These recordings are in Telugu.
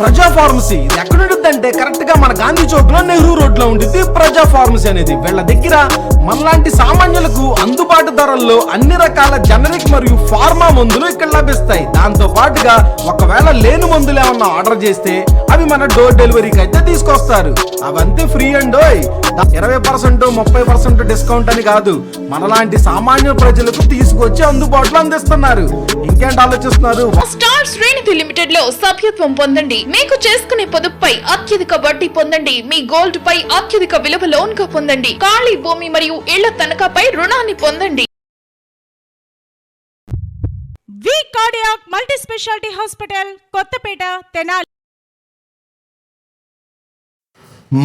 ప్రజా ఫార్మసీ. ఇది ఎక్కడ ఉంటుందంటే కరెక్ట్గా మన గాంధీ చౌక్లో నెహ్రూ రోడ్లో ఉంటుంది ప్రజా ఫార్మసీ అనేది. వీళ్ళ దగ్గర మనలాంటి సామాన్యులకు అందుబాటు ధరల్లో అన్ని రకాల జనరిక్ మరియు ఫార్మా మందులు ఇక్కడ లభిస్తాయి. దాంతో పాటుగా ఒకవేళ లేని మందులు ఏమన్నా ఆర్డర్ చేస్తే అవి మన డోర్ డెలివరీకి అయితే తీసుకొస్తారు. అవంతే ఫ్రీ అండ్ ఇరవై పర్సెంట్ ముప్పై పర్సెంట్ డిస్కౌంట్ అని కాదు. మనలాంటి సామాన్య ప్రజలకు తీసుకొచ్చి అందుబాటులో అందిస్తున్నారు. ఇంకేంటి ఆలోచిస్తున్నారు? స్టార్ శ్రేణిధి లిమిటెడ్లో సభ్యత్వం పొందండి. మీకు చేసుకునే పొదుపుపై అత్యధిక వడ్డీ పొందండి. మీ గోల్డ్ పై అత్యధిక విలువ లోన్గా పొందండి. ఖాళీ భూమి మరియు ఇళ్ళ తనఖాపై రుణాన్ని పొందండి. V cardiac multi speciality hospital Kothapeta Tenali.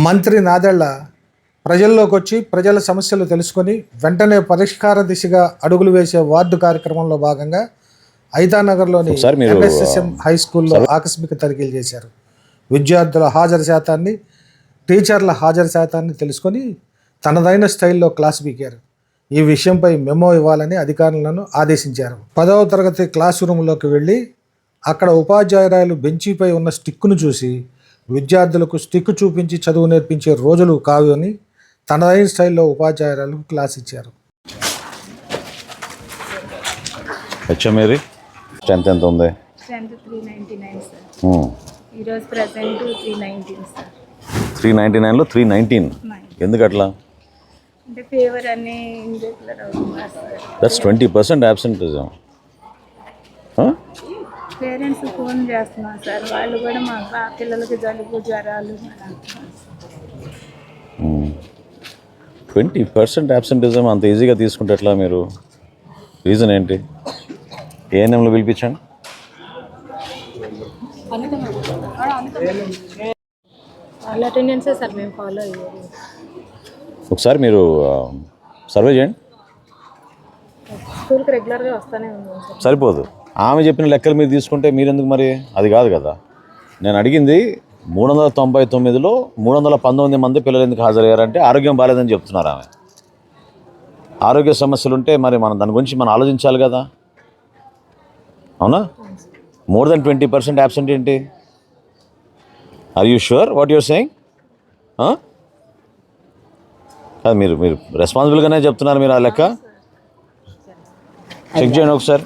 మంత్రి నాదెళ్ళ ప్రజల్లోకి వచ్చి ప్రజల సమస్యలు తెలుసుకొని వెంటనే పరిష్కార దిశగా అడుగులు వేసే వార్డు కార్యక్రమంలో భాగంగా ఐతానగర్లోని మీరు, ఎన్ఎస్ఎస్ఎం హై స్కూల్లో ఆకస్మిక తనిఖీలు చేశారు. విద్యార్థుల హాజరు శాతాన్ని టీచర్ల హాజరు శాతాన్ని తెలుసుకొని తనదైన స్టైల్లో క్లాస్ పీకారు. ఈ విషయంపై మెమో ఇవ్వాలని అధికారులను ఆదేశించారు. పదవ తరగతి క్లాస్ రూమ్లోకి వెళ్ళి అక్కడ ఉపాధ్యాయురాలు బెంచీపై ఉన్న స్టిక్ను చూసి విద్యార్థులకు స్టిక్ చూపించి చదువు నేర్పించే రోజులు కావు అని తనదైన స్టైల్లో ఉపాధ్యాయురాలకు క్లాస్ ఇచ్చారు. హెచ్ఎంఏరి స్ట్రెంత్ ఎంత ఉంది? Strength three ninety nine sir. ఈరోజు present three nineteen sir. Three ninety నైన్లో త్రీ నైన్టీన్. ఎందుకు అట్లా అంటే fever that's twenty percent absenteeism parents phone చేస్తున్నారు సార్. వాళ్ళు కూడా మా పిల్లలకి జలుబు జ్వరాలు అని అంటున్నారు సార్. ట్వంటీ పర్సెంట్ యాబ్సెంటిజం అంత ఈజీగా తీసుకుంటే ఎట్లా మీరు? రీజన్ ఏంటి? ఏఎన్ఎంలో పిలిపించండి. ఒకసారి మీరు సర్వే చేయండి. స్కూల్కి రెగ్యులర్గా వస్తూనే ఉన్నాం సార్. సరిపోదు. ఆమె చెప్పిన లెక్కలు మీరు తీసుకుంటే మీరెందుకు మరి? అది కాదు కదా. నేను అడిగింది మూడు వందల తొంభై తొమ్మిదిలో మూడు వందల పంతొమ్మిది మంది పిల్లలు ఎందుకు హాజరయ్యారంటే ఆరోగ్యం బాగాలేదని చెప్తున్నారు ఆమె. ఆరోగ్య సమస్యలు ఉంటే మరి మనం దాని గురించి మనం ఆలోచించాలి కదా. అవునా? More than twenty percent absent ఏంటి? Are you sure what you're saying కాదు మీరు మీరు రెస్పాన్సిబుల్గానే చెప్తున్నారు మీరు ఆ లెక్క. చెక్ చేయండి ఒకసారి.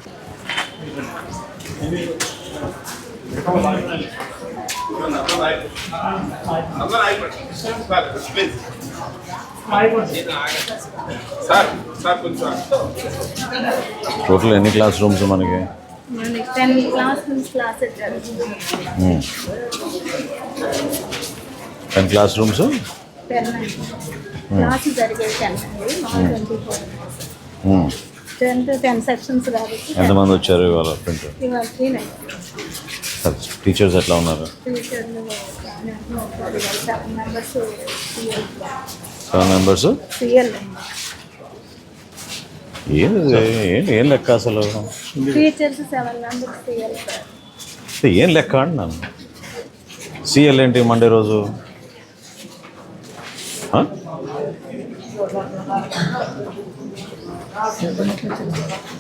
టోటల్ ఎన్ని క్లాస్ రూమ్స్ మనకి? టెన్ క్లాస్ రూమ్స్ ఎంతమంది వచ్చారు ఇవాళ టీచర్స్ ఎట్లా ఉన్నారు. సెవెన్ మెంబర్స్ ఏం లెక్క అసలు? సార్ ఏం లెక్క అంటున్నాను? సిఎల్ ఏంటి మండే రోజు?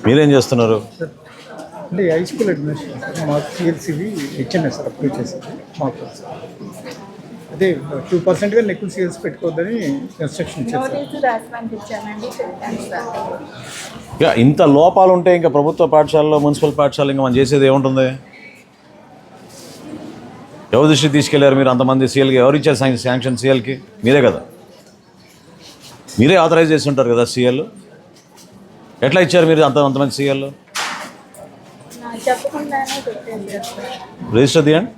మీరేం చేస్తున్నారు? అంటే హై స్కూల్ అడ్మినిస్ట్రేషన్ మాకు సిఎల్సివి హెచ్ఎంఎస్ అప్రూవ్ చేసింది మాకు అదే టూ పర్సెంట్గా ఎక్కువ సిఎల్స్ పెట్టుకోవద్దని సార్. ఇక ఇంత లోపాలు ఉంటే ఇంకా ప్రభుత్వ పాఠశాలలో మున్సిపల్ పాఠశాల ఇంకా మనం చేసేది ఏముంటుంది? ఎవరి దృష్టికి తీసుకెళ్ళారు మీరు అంతమంది సీఎల్కి? ఎవరు ఇచ్చారు శాంక్షన్ శాంక్షన్ సీఎల్కి? మీరే కదా. మీరే ఆథరైజ్ చేసి ఉంటారు కదా సీఎల్ ఎట్లా ఇచ్చారు మీరు అంత అంతమంది సీఎల్ రిజిస్టర్ తీయండి.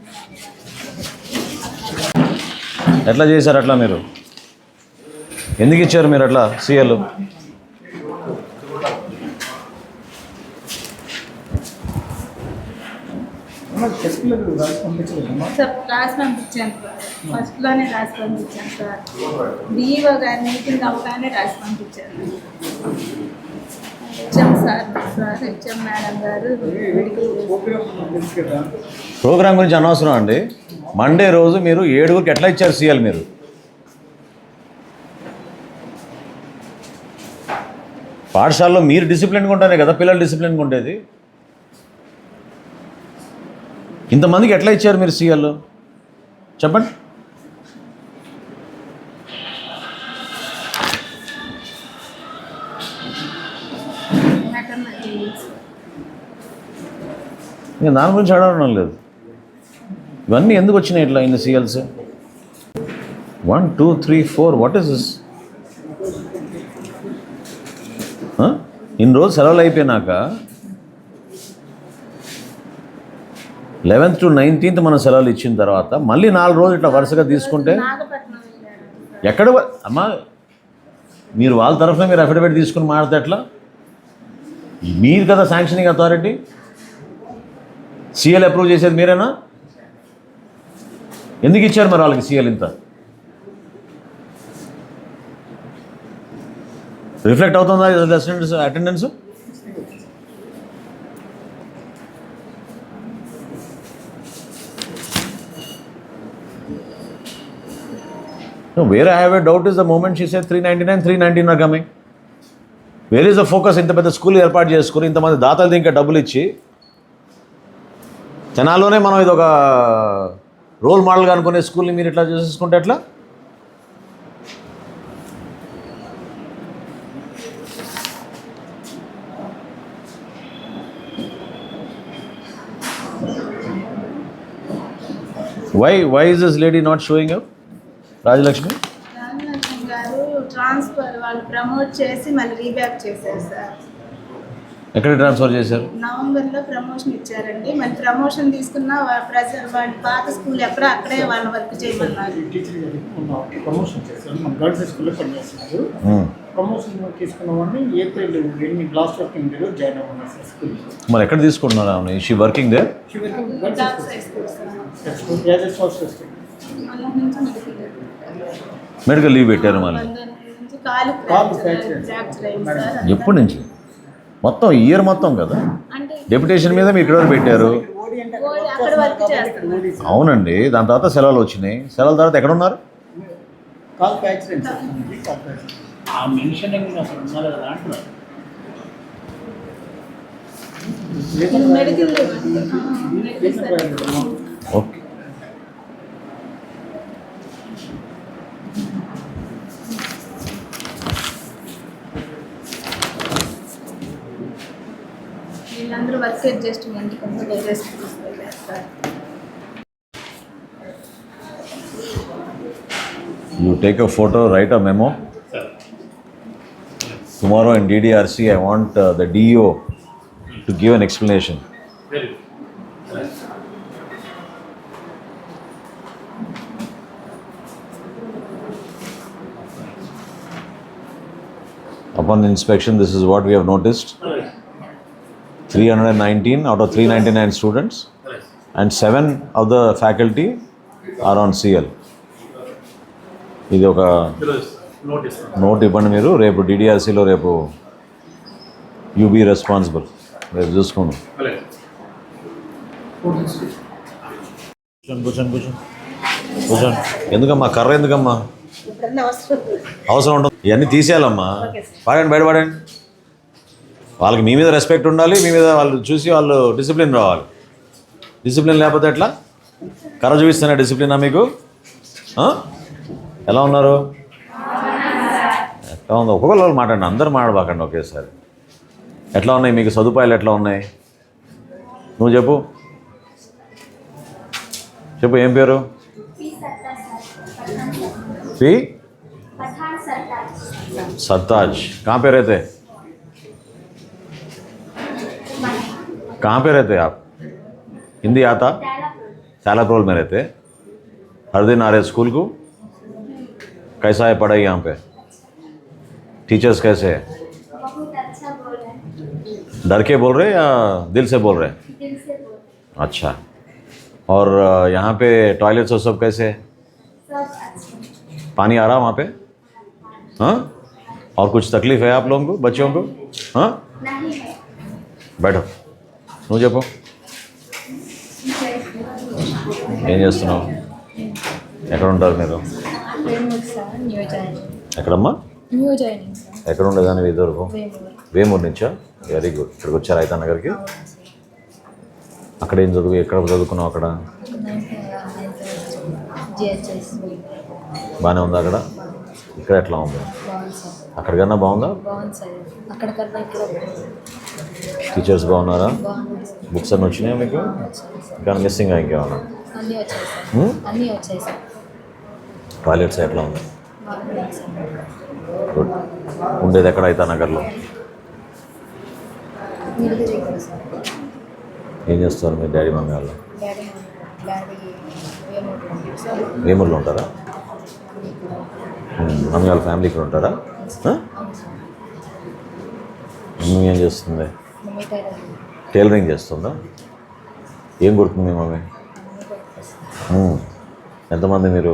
ఎట్లా చేశారు అట్లా మీరు? ఎందుకు ఇచ్చారు మీరు అట్లా సీఎల్? టెస్ట్లకు రాసి సార్ రాసి పంపించాను సార్. ఫస్ట్లోనే రాసి పంపించాను సార్. డిఈఓ గారి మీటింగ్ అవగానే రాసి పంపించాను. HM sir sir HM madam garu programme గురించి అనవసరం అండి. మండే రోజు మీరు ఏడుగురికి ఎట్లా ఇచ్చారు సీఎల్ మీరు? పాఠశాలలో మీరు డిసిప్లిన్గా ఉంటేనే కదా పిల్లలు డిసిప్లిన్గా ఉండేది. ఇంతమందికి ఎట్లా ఇచ్చారు మీరు సీఎల్? చెప్పండి. ఇంకా దాని గురించి అడగడం లేదు. ఇవన్నీ ఎందుకు వచ్చినాయి ఇట్లా ఇన్ని CLs one two three four what is this ఇన్ని రోజులు సెలవులు అయిపోయినాక లెవెన్త్ టు నైన్టీన్త్ మనం సెలవులు ఇచ్చిన తర్వాత మళ్ళీ నాలుగు రోజులు ఇట్లా వరుసగా తీసుకుంటే ఎక్కడ అమ్మా మీరు వాళ్ళ తరఫున మీరు అఫిడవిట్ తీసుకుని మాట్లాడితే ఎట్లా? మీరు కదా శాంక్షనింగ్ అథారిటీ సీఎల్ అప్రూవ్ చేసేది మీరేనా? ఎందుకు ఇచ్చారు మరి వాళ్ళకి సీఎల్ ఇంత? రిఫ్లెక్ట్ అవుతుందా అటెండెన్స్ అటెండెన్స్ వేరే I have a doubt is the moment చేసే three ninety nine three nineteen are coming where is the focus ఇంత పెద్ద స్కూల్ ఏర్పాటు చేసుకుని ఇంతమంది దాతలు ఇంకా డబ్బులు ఇచ్చి జనాల్లోనే మనం ఇది ఒక రోల్ మోడల్గా అనుకునే స్కూల్ని మీరు ఇట్లా చూసేసుకుంటే ఎట్లా? Why why is this lady not showing up Rajalakshmi? Transfer వాళ్ళు ప్రమోట్ చేసి మళ్ళీ రీబ్యాక్ చేశారు సార్ ఎక్కడ ట్రాన్స్ఫర్ చేశారు? నవంబర్లో ప్రమోషన్ ఇచ్చారండి. మళ్ళీ ప్రమోషన్ తీసుకున్న ప్రజలు వాళ్ళ పాత స్కూల్ ఎక్కడో అక్కడే వాళ్ళ వర్క్ చేయమన్నారు. ప్రమోషన్ చేశారు. మన గర్ల్స్ హై స్కూల్లో పనిచేస్తున్నారు. ప్రమోషన్ తీసుకున్న వాడిని ఏప్రిల్ ఎన్ని లాస్ట్ వర్కింగ్ డేలో జాయిన్ అవ్వన్నారు సార్ స్కూల్ మరి ఎక్కడ తీసుకుంటున్నారు ఆమె? షీ వర్కింగ్ దే నుంచి మెడికల్ మెడికల్ లీవ్ పెట్టారు మళ్ళీ. ఎప్పటి నుంచి? మొత్తం ఇయర్ మొత్తం కదా డెప్యుటేషన్ మీద మీరు ఇక్కడ వరకు పెట్టారు అవునండి దాని తర్వాత సెలవులు వచ్చినాయి సెలవుల తర్వాత ఎక్కడ ఉన్నారు call వర్క్ అడ్జస్ట్మెంట్ కొంచెం వేరే స్కూల్స్ వెళ్ళారు sir you take a photo write a memo tomorrow in DDRC I want the DO to give an explanation Upon inspection, this is what we have noticed. 319 out of 399 students and 7 of the faculty are on CL. ఇది ఒక నోట్ ఇవ్వండి మీరు. రేపు డిడిఆర్సీలో రేపు యూబీ రెస్పాన్సిబుల్ రేపు చూసుకోండి కూర్చోండి కూర్చోండి కూర్చోండి. కూర్చోండి. ఎందుకమ్మా? కర్ర ఎందుకమ్మా? అవసరం. ఉండదు ఇవన్నీ తీసేయాలమ్మా. పాడండి బయట పాడండి. వాళ్ళకి మీ మీద రెస్పెక్ట్ ఉండాలి మీ మీద వాళ్ళు చూసి వాళ్ళు డిసిప్లిన్ రావాలి. డిసిప్లిన్ లేకపోతే ఎట్లా? కర్ర చూపిస్తున్నా డిసిప్లినా మీకు? ఎలా ఉన్నారు? ఎట్లా ఉంది? ఒక్కొక్కరు మాట్లాడండి అందరు మాట్లాడబాకండి ఒకేసారి. ఎట్లా ఉన్నాయి? మీకు సదుపాయాలు ఎట్లా ఉన్నాయి? నువ్వు చెప్పు. చెప్పు ఏం పేరు? పి? కా పేరు అయితే कहाँ पे रहते हैं आप? हिंदी आता? सैलाप्रोल में रहते हर दिन आ रहे स्कूल को? कैसा है पढ़ाई यहाँ पे? टीचर्स कैसे है? बहुत अच्छा बोल रहे डर के बोल रहे हैं या दिल से बोल रहे। अच्छा। और यहाँ पे टॉयलेट्स और सब कैसे है? पानी आ रहा वहाँ पे? हाँ? और कुछ तकलीफ़ है आप लोगों को बच्चों को? हाँ? बैठो। నువ్వు చెప్పు. ఏం చేస్తున్నావు? ఎక్కడ ఉంటారు మీరు? ఎక్కడమ్మా? ఎక్కడ ఉండేదాన్ని ఇదివరకు వేమూరు నుంచా? వెరీ గుడ్ ఇక్కడికి వచ్చారు అయితే నగర్కి? అక్కడ ఏం చదువు ఎక్కడ చదువుకున్నావు అక్కడ? బాగానే ఉందా అక్కడ? ఇక్కడ ఎట్లా ఉంది? అక్కడికన్నా బాగుందా? టీచర్స్ బాగున్నారా? బుక్స్ అన్నీ వచ్చినాయా మీకు? ఇంకా మిస్సింగ్ ఇంకేమన్నా? Sir Hmm? టాయిలెట్స్ ఎట్లా ఉంది? గుడ్ ఉండేది ఎక్కడ అయితే నగర్లో? ఏం చేస్తారు మీ డాడీ మమ్మీ వాళ్ళు? వేమూరులో ఉంటారా? మమ్మీ వాళ్ళ ఫ్యామిలీ ఇక్కడ ఉంటారా? మమ్మీ ఏం చేస్తుంది? టైలరింగ్ చేస్తుందా? ఏం కుడుతుంది మీ మమ్మీ. ఎంతమంది మీరు.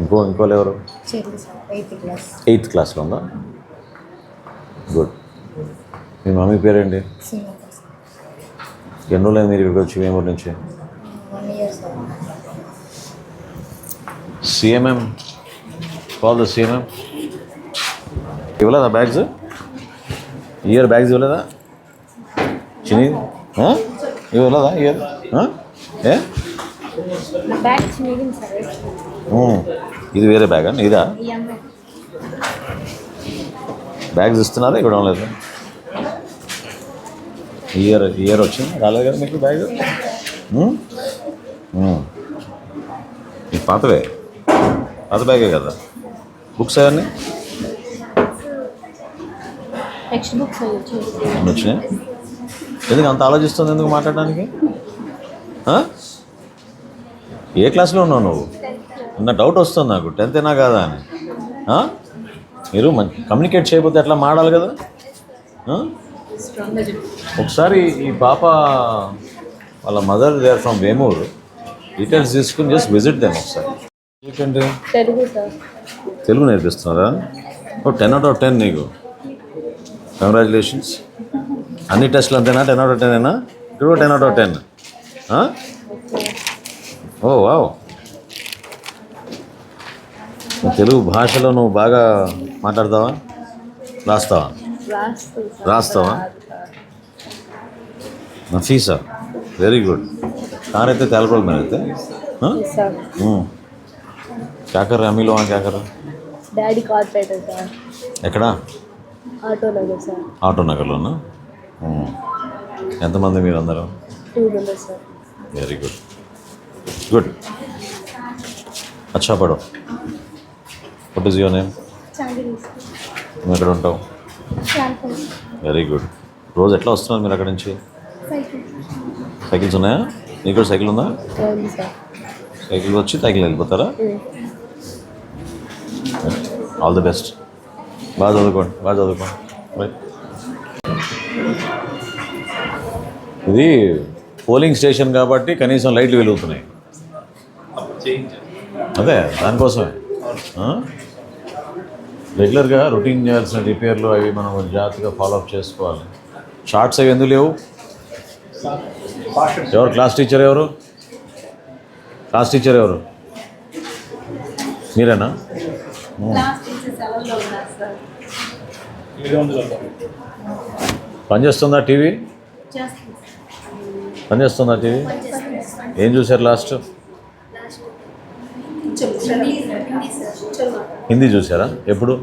ఇంకో ఇంకోళ్ళు ఎవరు? Eighth class. ఎయిత్ క్లాస్లో ఉందా? గుడ్. మీ మమ్మీ పేరేంటి? Singer sir. ఎన్ని రోజులు మీరు ఇక్కడికి వచ్చి వేమూరు నుంచి one year sir CMM call the CMM ఇవ్వలేదా బ్యాగ్స్ ఇయర్ బ్యాగ్స్ ఇవ్వలేదా? చిని? ఇవ్వలేదా ఇయర్? ఏ. ఇది వేరే బ్యాగా ఇదా? ఈ అమ్మాయి. బ్యాగ్స్ ఇస్తున్నారా? ఇవ్వడం లేదు. ఇయర్ ఇయర్ వచ్చింది? రాలేదు కదా మీకు బ్యాగ్. ఇది పాతవే. పాత బ్యాగే కదా? బుక్స్ అవన్నీ? టెక్స్ట్ బుక్స్ వచ్చినాయి? ఎందుకు అంత ఆలోచిస్తుంది ఎందుకు మాట్లాడడానికి? ఏ క్లాస్లో ఉన్నావు నువ్వు? నా డౌట్ వస్తుంది నాకు. టెన్త్ అయినా కాదా అని? మీరు మంచి కమ్యూనికేట్ చేయకపోతే ఎట్లా మాడాలి కదా? ఒకసారి ఈ పాప వాళ్ళ mother there from Vemuru details తీసుకుని జస్ట్ విజిట్ దేమ్ ఒకసారి. తెలుగు సార్. తెలుగు నేర్పిస్తున్నారా? Oh ten out of ten నీకు. కంగ్రాచులేషన్స్ అన్ని టెస్ట్లు అంతేనా? టెన్ అవుట్ ఆఫ్ టెన్ అయినా ఇప్పుడు ten out of ten oh wow. Telugu భాషలో నువ్వు బాగా మాట్లాడతావా? రాస్తావా? రాస్తావా? నఫీసా వెరీ గుడ్ కారైతే తెలపడం మీరైతే क्या कर रहे हैं अम्मी लोग वहाँ क्या कर रहे हैं డాడీ కార్పొరేటర్ సార్ ఎక్కడ ఆటోలో సార్ ఆటో నగర్లోనా మ్మ్. ఎంతమంది మీరు అందరూ two members sir very good good అచ్చా పడో వాట్ ఈస్ యువర్ నేమ్ నువ్వు ఎక్కడ ఉంటావు వెరీ గుడ్ రోజు ఎట్లా వస్తున్నారు మీరు అక్కడి నుంచి సైకిల్స్ ఉన్నాయా నీకు కూడా సైకిల్ ఉందా ఉంది సార్ సైకిల్ వచ్చి సైకిల్ వెళ్ళిపోతారా ఆల్ ది బెస్ట్ బాగా చదువుకోండి బాగా చదువుకోండి. రైట్ ఇది పోలింగ్ స్టేషన్ కాబట్టి కనీసం లైట్లు వెలుగుతున్నాయి. అదే దానికోసమే. రెగ్యులర్గా రొటీన్ చేయాల్సిన రిపేర్లు అవి మనం జాగ్రత్తగా ఫాలోఅప్ చేసుకోవాలి. షార్ట్స్ అవి ఎందుకు లేవు? ఎవరు? క్లాస్ టీచర్ ఎవరు? క్లాస్ టీచర్ ఎవరు? మీరేనా? పనిచేస్తుందా టీవీ? పనిచేస్తుందా టీవీ? ఏం చూశారు లాస్ట్? హిందీ చూసారా ఎప్పుడు?